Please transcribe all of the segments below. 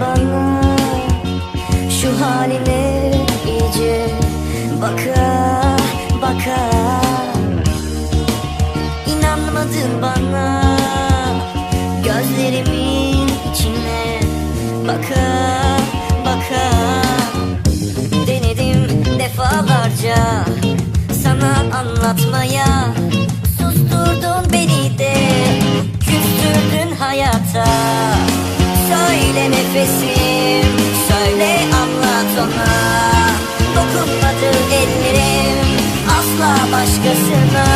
bana. Şu haline iyice baka baka. İnanmadın bana. Gözlerimin içine baka baka. Denedim defalarca sana anlatmaya. Susturdun beni de küstürdün hayata ona Dokunmadı ellerim asla başkasına.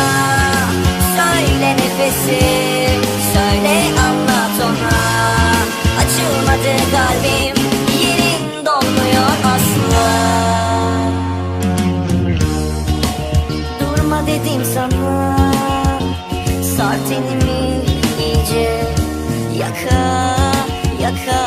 Söyle nefesim söyle anlat ona. Açılmadı kalbim yerin dolmuyor asla. Durma dedim sana. Sar tenimi iyice Yaka yaka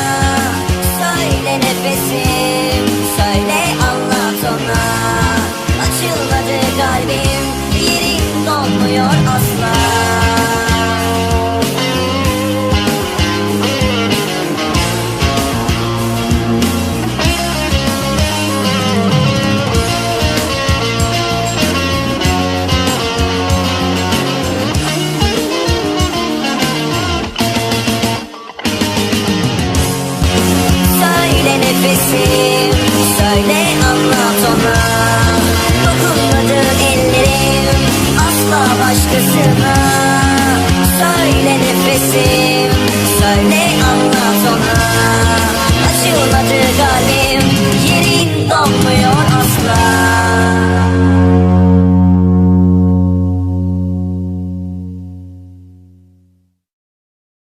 nefesim Söyle anlat ona Açılmadı kalbim. Yerin dolmuyor asla Söyle anlat ona. Dokunmadı ellerim. Asla başkasına Söyle Söyle anlat ona. Açılmadı